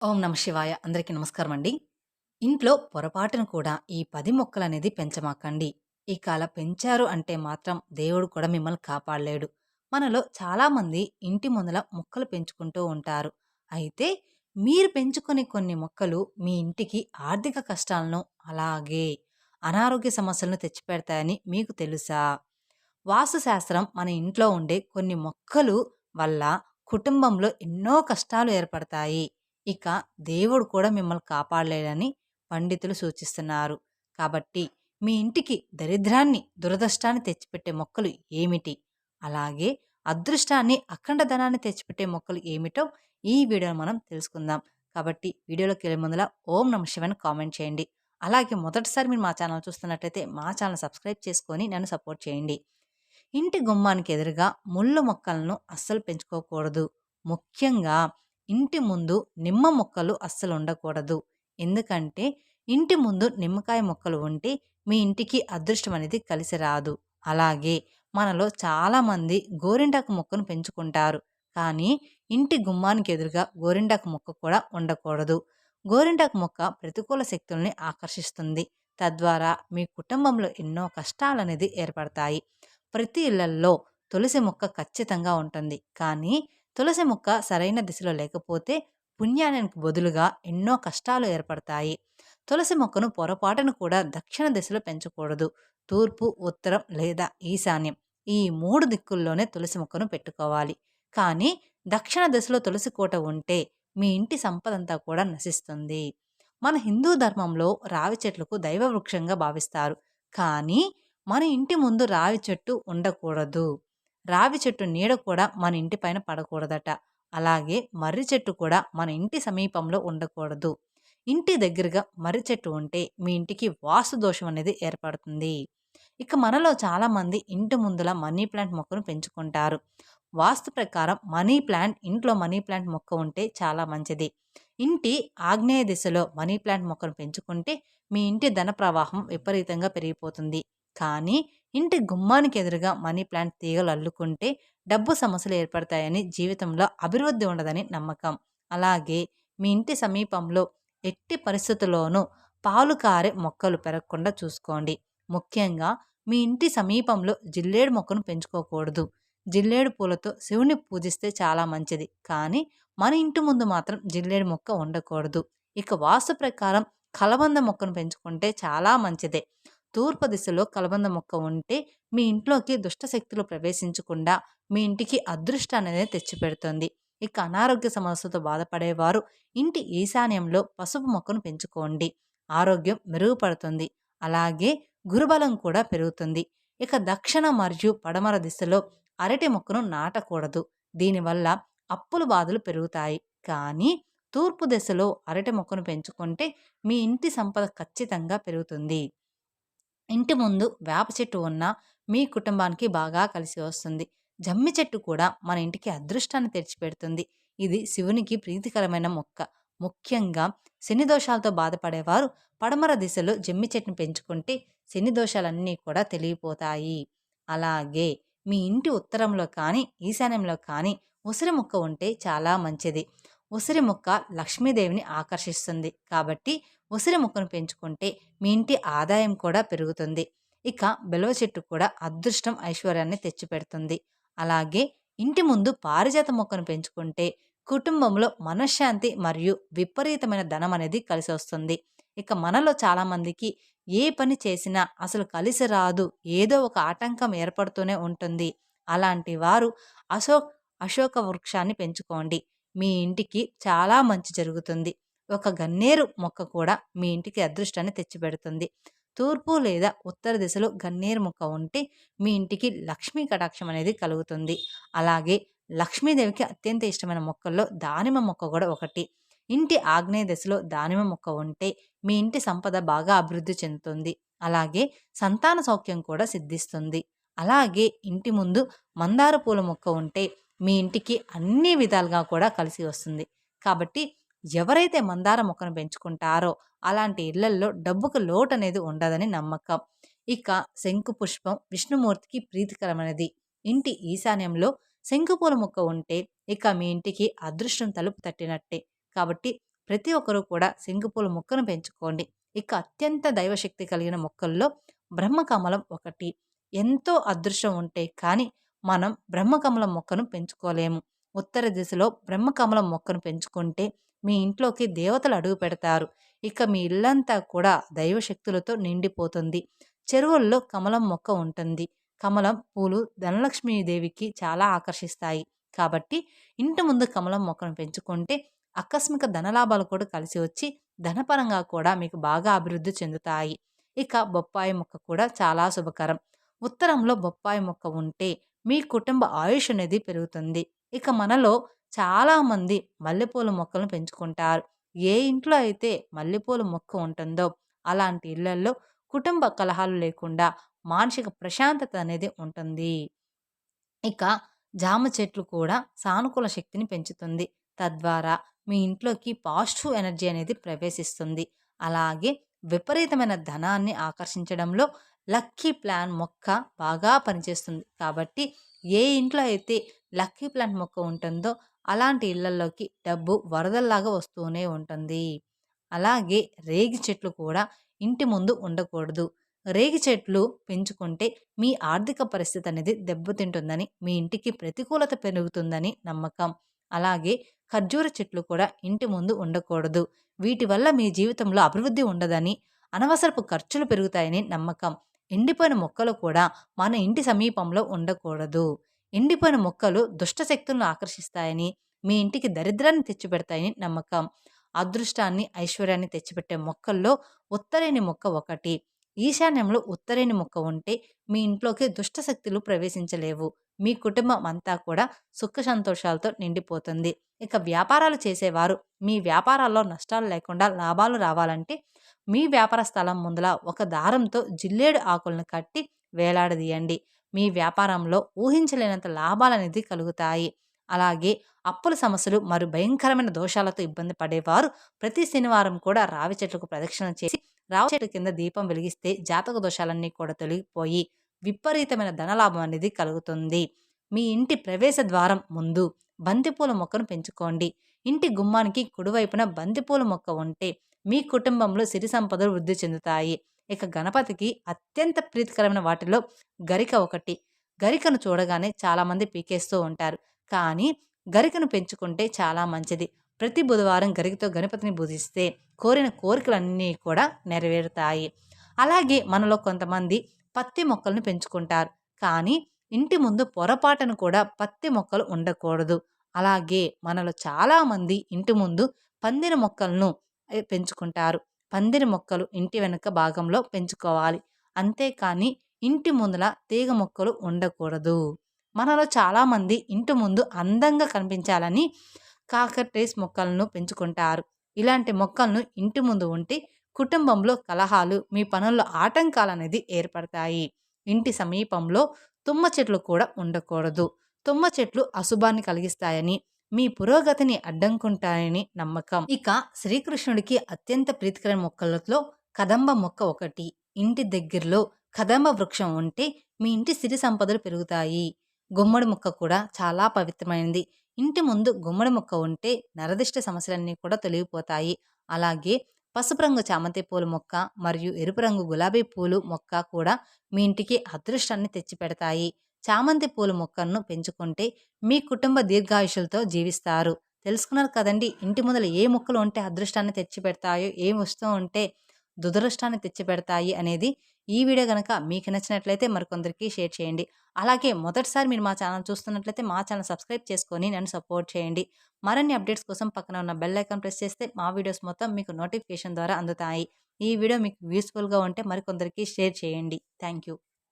ఓం నమ శివాయ. అందరికీ నమస్కారం అండి ఇంట్లో పొరపాటును కూడా ఈ పది మొక్కలనేది పెంచమాకండి. ఇక అలా పెంచారు అంటే మాత్రం దేవుడు కూడా మిమ్మల్ని కాపాడలేడు. మనలో చాలామంది ఇంటి ముందల మొక్కలు పెంచుకుంటూ ఉంటారు. అయితే మీరు పెంచుకునే కొన్ని మొక్కలు మీ ఇంటికి ఆర్థిక కష్టాలను అలాగే అనారోగ్య సమస్యలను తెచ్చిపెడతాయని మీకు తెలుసా? వాస్తుశాస్త్రం మన ఇంట్లో ఉండే కొన్ని మొక్కలు వల్ల కుటుంబంలో ఎన్నో కష్టాలు ఏర్పడతాయి. ఇక దేవుడు కూడా మిమ్మల్ని కాపాడలేడని పండితులు సూచిస్తున్నారు. కాబట్టి మీ ఇంటికి దరిద్రాన్ని దురదృష్టాన్ని తెచ్చిపెట్టే మొక్కలు ఏమిటి? అలాగే అదృష్టాన్ని అఖండ ధనాన్ని తెచ్చిపెట్టే మొక్కలు ఏమిటో ఈ వీడియోలో మనం తెలుసుకుందాం. కాబట్టి వీడియోలోకి వెళ్ళే ముందుల ఓం నమ శివని కామెంట్ చేయండి. అలాగే మొదటిసారి మీరు మా ఛానల్ చూస్తున్నట్లయితే మా ఛానల్ సబ్స్క్రైబ్ చేసుకొని నన్ను సపోర్ట్ చేయండి. ఇంటి గుమ్మానికి ఎదురుగా ముళ్ళు మొక్కలను అస్సలు పెంచుకోకూడదు. ముఖ్యంగా ఇంటి ముందు నిమ్మ మొక్కలు అస్సలు ఉండకూడదు. ఎందుకంటే ఇంటి ముందు నిమ్మకాయ మొక్కలు ఉంటే మీ ఇంటికి అదృష్టం అనేది కలిసి రాదు. అలాగే మనలో చాలామంది గోరింటాకు మొక్కను పెంచుకుంటారు. కానీ ఇంటి గుమ్మానికి ఎదురుగా గోరింటాకు మొక్క కూడా ఉండకూడదు. గోరింటాకు మొక్క ప్రతికూల శక్తుల్ని ఆకర్షిస్తుంది. తద్వారా మీ కుటుంబంలో ఎన్నో కష్టాలు అనేది ఏర్పడతాయి. ప్రతి ఇళ్ళల్లో తులసి మొక్క ఖచ్చితంగా ఉంటుంది. కానీ తులసి మొక్క సరైన దిశలో లేకపోతే పుణ్యానికి బదులుగా ఎన్నో కష్టాలు ఏర్పడతాయి. తులసి మొక్కను పొరపాటును కూడా దక్షిణ దిశలో పెంచకూడదు. తూర్పు ఉత్తరం లేదా ఈశాన్యం ఈ మూడు దిక్కుల్లోనే తులసి మొక్కను పెట్టుకోవాలి. కానీ దక్షిణ దిశలో తులసి కోట ఉంటే మీ ఇంటి సంపదంతా కూడా నశిస్తుంది. మన హిందూ ధర్మంలో రావి చెట్లకు దైవ వృక్షంగా భావిస్తారు. కానీ మన ఇంటి ముందు రావి చెట్టు ఉండకూడదు. రావి చెట్టు నీడ కూడా మన ఇంటి పైన పడకూడదట. అలాగే మర్రి చెట్టు కూడా మన ఇంటి సమీపంలో ఉండకూడదు. ఇంటి దగ్గరగా మర్రి చెట్టు ఉంటే మీ ఇంటికి వాస్తు దోషం అనేది ఏర్పడుతుంది. ఇక మనలో చాలామంది ఇంటి ముందుల మనీ ప్లాంట్ మొక్కను పెంచుకుంటారు. వాస్తు ప్రకారం మనీ ప్లాంట్ ఇంట్లో మనీ ప్లాంట్ మొక్క ఉంటే చాలా మంచిది. ఇంటి ఆగ్నేయ దిశలో మనీ ప్లాంట్ మొక్కను పెంచుకుంటే మీ ఇంటి ధన ప్రవాహం విపరీతంగా పెరిగిపోతుంది. కానీ ఇంటి గుమ్మానికి ఎదురుగా మనీ ప్లాంట్ తీగలు అల్లుకుంటే డబ్బు సమస్యలు ఏర్పడతాయని జీవితంలో అభివృద్ధి ఉండదని నమ్మకం. అలాగే మీ ఇంటి సమీపంలో ఎట్టి పరిస్థితుల్లోనూ పాలు కారే మొక్కలు పెరగకుండా చూసుకోండి. ముఖ్యంగా మీ ఇంటి సమీపంలో జిల్లేడు మొక్కను పెంచుకోకూడదు. జిల్లేడు పూలతో శివుని పూజిస్తే చాలా మంచిది. కానీ మన ఇంటి ముందు మాత్రం జిల్లేడు మొక్క ఉండకూడదు. ఇక వాస్తు ప్రకారం కలబంద మొక్కను పెంచుకుంటే చాలా మంచిదే. తూర్పు దిశలో కలబంద మొక్క ఉంటే మీ ఇంట్లోకి దుష్టశక్తులు ప్రవేశించకుండా మీ ఇంటికి అదృష్టాన్ని అనేది తెచ్చిపెడుతుంది. ఇక అనారోగ్య సమస్యతో బాధపడేవారు ఇంటి ఈశాన్యంలో పసుపు మొక్కను పెంచుకోండి. ఆరోగ్యం మెరుగుపడుతుంది. అలాగే గురుబలం కూడా పెరుగుతుంది. ఇక దక్షిణ మరియు పడమర దిశలో అరటి మొక్కను నాటకూడదు. దీనివల్ల అప్పుల బాధలు పెరుగుతాయి. కానీ తూర్పు దిశలో అరటి మొక్కను పెంచుకుంటే మీ ఇంటి సంపద ఖచ్చితంగా పెరుగుతుంది. ఇంటి ముందు వేప చెట్టు ఉన్న మీ కుటుంబానికి బాగా కలిసి వస్తుంది. జమ్మి చెట్టు కూడా మన ఇంటికి అదృష్టాన్ని తెచ్చిపెడుతుంది. ఇది శివునికి ప్రీతికరమైన మొక్క. ముఖ్యంగా శని దోషాలతో బాధపడేవారు పడమర దిశలో జమ్మి చెట్టును పెంచుకుంటే శని దోషాలన్నీ కూడా తెలియపోతాయి అలాగే మీ ఇంటి ఉత్తరంలో కానీ ఈశాన్యంలో కానీ ఉసిరి మొక్క ఉంటే చాలా మంచిది. ఉసిరి మొక్క లక్ష్మీదేవిని ఆకర్షిస్తుంది. కాబట్టి ఉసిరి మొక్కను పెంచుకుంటే మీ ఇంటి ఆదాయం కూడా పెరుగుతుంది. ఇక బెలవ చెట్టు కూడా అదృష్టం ఐశ్వర్యాన్ని తెచ్చిపెడుతుంది. అలాగే ఇంటి ముందు పారిజాత మొక్కను పెంచుకుంటే కుటుంబంలో మనశ్శాంతి మరియు విపరీతమైన ధనం అనేది కలిసి వస్తుంది. ఇక మనలో చాలామందికి ఏ పని చేసినా అసలు కలిసి రాదు ఏదో ఒక ఆటంకం ఏర్పడుతూనే ఉంటుంది. అలాంటి వారు అశోక్ అశోక వృక్షాన్ని పెంచుకోండి. మీ ఇంటికి చాలా మంచి జరుగుతుంది. ఒక గన్నేరు మొక్క కూడా మీ ఇంటికి అదృష్టాన్ని తెచ్చిపెడుతుంది. తూర్పు లేదా ఉత్తర దిశలో గన్నేరు మొక్క ఉంటే మీ ఇంటికి లక్ష్మీ కటాక్షం అనేది కలుగుతుంది. అలాగే లక్ష్మీదేవికి అత్యంత ఇష్టమైన మొక్కల్లో దానిమ్మ మొక్క కూడా ఒకటి. ఇంటి ఆగ్నేయ దశలో దానిమ్మ మొక్క ఉంటే మీ ఇంటి సంపద బాగా అభివృద్ధి చెందుతుంది. అలాగే సంతాన సౌఖ్యం కూడా సిద్ధిస్తుంది. అలాగే ఇంటి ముందు మందార పూల మొక్క ఉంటే మీ ఇంటికి అన్ని విధాలుగా కూడా కలిసి వస్తుంది. కాబట్టి ఎవరైతే మందార మొక్కను పెంచుకుంటారో అలాంటి ఇళ్ళల్లో డబ్బుకు లోటు అనేది ఉండదని నమ్మకం. ఇక శంకు పుష్పం విష్ణుమూర్తికి ప్రీతికరమైనది. ఇంటి ఈశాన్యంలో శంకుపూల మొక్క ఉంటే ఇక మీ ఇంటికి అదృష్టం తలుపు తట్టినట్టే. కాబట్టి ప్రతి ఒక్కరూ కూడా శంకుపూల మొక్కను పెంచుకోండి. ఇక అత్యంత దైవశక్తి కలిగిన మొక్కల్లో బ్రహ్మకమలం ఒకటి. ఎంతో అదృష్టం ఉంటే కానీ మనం బ్రహ్మకమలం మొక్కను పెంచుకోలేము. ఉత్తర దిశలో బ్రహ్మకమలం మొక్కను పెంచుకుంటే మీ ఇంట్లోకి దేవతలు అడుగు పెడతారు. ఇక మీ ఇల్లంతా కూడా దైవశక్తులతో నిండిపోతుంది. చెరువుల్లో కమలం మొక్క ఉంటుంది. కమలం పూలు ధనలక్ష్మీదేవికి చాలా ఆకర్షిస్తాయి. కాబట్టి ఇంటి ముందు కమలం మొక్కను పెంచుకుంటే ఆకస్మిక ధనలాభాలు కూడా కలిసి వచ్చి ధనపరంగా కూడా మీకు బాగా అభివృద్ధి చెందుతాయి. ఇక బొప్పాయి మొక్క కూడా చాలా శుభకరం. ఉత్తరంలో బొప్పాయి మొక్క ఉంటే మీ కుటుంబ ఆయుష్ అనేది పెరుగుతుంది. ఇక మనలో చాలామంది మల్లెపూల మొక్కలను పెంచుకుంటారు. ఏ ఇంట్లో అయితే మల్లెపూల మొక్క ఉంటుందో అలాంటి ఇళ్ళలో కుటుంబ కలహాలు లేకుండా మానసిక ప్రశాంతత అనేది ఉంటుంది. ఇక జామ చెట్లు కూడా సానుకూల శక్తిని పెంచుతుంది. తద్వారా మీ ఇంట్లోకి పాజిటివ్ ఎనర్జీ అనేది ప్రవేశిస్తుంది. అలాగే విపరీతమైన ధనాన్ని ఆకర్షించడంలో లక్కీ ప్లాన్ మొక్క బాగా పనిచేస్తుంది. కాబట్టి ఏ ఇంట్లో అయితే లక్కీ ప్లాంట్ మొక్క ఉంటుందో అలాంటి ఇళ్ళలోకి డబ్బు వరదల్లాగా వస్తూనే ఉంటుంది. అలాగే రేగి చెట్లు కూడా ఇంటి ముందు ఉండకూడదు. రేగి చెట్లు పెంచుకుంటే మీ ఆర్థిక పరిస్థితి అనేది దెబ్బతింటుందని మీ ఇంటికి ప్రతికూలత పెరుగుతుందని నమ్మకం. అలాగే ఖర్జూర చెట్లు కూడా ఇంటి ముందు ఉండకూడదు. వీటి వల్ల మీ జీవితంలో అభివృద్ధి ఉండదని అనవసరపు ఖర్చులు పెరుగుతాయని నమ్మకం. ఎండిపోయిన మొక్కలు కూడా మన ఇంటి సమీపంలో ఉండకూడదు. ఎండిపోయిన మొక్కలు దుష్టశక్తులను ఆకర్షిస్తాయని మీ ఇంటికి దరిద్రాన్ని తెచ్చిపెడతాయని నమ్మకం. అదృష్టాన్ని ఐశ్వర్యాన్ని తెచ్చిపెట్టే మొక్కల్లో ఉత్తరేణి మొక్క ఒకటి. ఈశాన్యంలో ఉత్తరేణి మొక్క ఉంటే మీ ఇంట్లోకి దుష్టశక్తులు ప్రవేశించలేవు. మీ కుటుంబం అంతా కూడా సుఖ సంతోషాలతో నిండిపోతుంది. ఇక వ్యాపారాలు చేసేవారు మీ వ్యాపారాల్లో నష్టాలు లేకుండా లాభాలు రావాలంటే మీ వ్యాపార స్థలం ముందల ఒక దారంతో జిల్లేడు ఆకులను కట్టి వేలాడదీయండి. మీ వ్యాపారంలో ఊహించలేనంత లాభాలు అనేది కలుగుతాయి. అలాగే అప్పుల సమస్యలు మరియు భయంకరమైన దోషాలతో ఇబ్బంది పడేవారు ప్రతి శనివారం కూడా రావి చెట్లకు ప్రదక్షిణ చేసి రావి చెట్టు కింద దీపం వెలిగిస్తే జాతక దోషాలన్నీ కూడా తొలగిపోయి విపరీతమైన ధనలాభం అనేది కలుగుతుంది. మీ ఇంటి ప్రవేశ ద్వారం ముందు బంతిపూల మొక్కను పెంచుకోండి. ఇంటి గుమ్మానికి కుడివైపున బంతిపూల మొక్క ఉంటే మీ కుటుంబంలో సిరి సంపదలు వృద్ధి చెందుతాయి. ఇక గణపతికి అత్యంత ప్రీతికరమైన వాటిలో గరిక ఒకటి. గరికను చూడగానే చాలామంది పీకేస్తూ ఉంటారు. కానీ గరికను పెంచుకుంటే చాలా మంచిది. ప్రతి బుధవారం గరికతో గణపతిని పూజిస్తే కోరిన కోరికలన్నీ కూడా నెరవేరుతాయి. అలాగే మనలో కొంతమంది పత్తి మొక్కలను పెంచుకుంటారు. కానీ ఇంటి ముందు పొరపాటును కూడా పత్తి మొక్కలు ఉండకూడదు. అలాగే మనలో చాలామంది ఇంటి ముందు పందిన మొక్కలను పెంచుకుంటారు. పందిరి మొక్కలు ఇంటి వెనుక భాగంలో పెంచుకోవాలి. అంతేకాని ఇంటి ముందల తీగ మొక్కలు ఉండకూడదు. మనలో చాలామంది ఇంటి ముందు అందంగా కనిపించాలని కాకర్టేస్ మొక్కలను పెంచుకుంటారు. ఇలాంటి మొక్కలను ఇంటి ముందు ఉంటే కుటుంబంలో కలహాలు మీ పనుల్లో ఆటంకాలు అనేది ఏర్పడతాయి. ఇంటి సమీపంలో తుమ్మ చెట్లు కూడా ఉండకూడదు. తుమ్మ చెట్లు అశుభాన్ని కలిగిస్తాయని మీ పురోగతిని అడ్డంకుంటాయని నమ్మకం. ఇక శ్రీకృష్ణుడికి అత్యంత ప్రీతికర మొక్కలలో కదంబ మొక్క ఒకటి. ఇంటి దగ్గరలో కదంబ వృక్షం ఉంటే మీ ఇంటి సిరి సంపదలు పెరుగుతాయి. గుమ్మడి మొక్క కూడా చాలా పవిత్రమైనది. ఇంటి ముందు గుమ్మడి మొక్క ఉంటే నరదిష్ట సమస్యలన్నీ కూడా తొలగిపోతాయి. అలాగే పసుపు రంగు చామంతి పూల మొక్క మరియు ఎరుపు రంగు గులాబీ పూలు మొక్క కూడా మీ ఇంటికి అదృష్టాన్ని తెచ్చిపెడతాయి. చామంతి పూల మొక్కలను పెంచుకుంటే మీ కుటుంబ దీర్ఘాయుషులతో జీవిస్తారు. తెలుసుకున్నారు కదండి ఇంటి ముందర ఏ మొక్కలు ఉంటే అదృష్టాన్ని తెచ్చిపెడతాయో ఏం వస్తూ ఉంటే దురదృష్టాన్ని తెచ్చిపెడతాయి అనేది ఈ వీడియో కనుక మీకు నచ్చినట్లయితే మరికొందరికి షేర్ చేయండి. అలాగే మొదటిసారి మీరు మా ఛానల్ చూస్తున్నట్లయితే మా ఛానల్ సబ్స్క్రైబ్ చేసుకొని నన్ను సపోర్ట్ చేయండి. మరిన్ని అప్డేట్స్ కోసం పక్కన ఉన్న బెల్ ఐకాన్ ప్రెస్ చేస్తే మా వీడియోస్ మొత్తం మీకు నోటిఫికేషన్ ద్వారా అందుతాయి. ఈ వీడియో మీకు యూస్ఫుల్గా ఉంటే మరికొందరికి షేర్ చేయండి. Thank you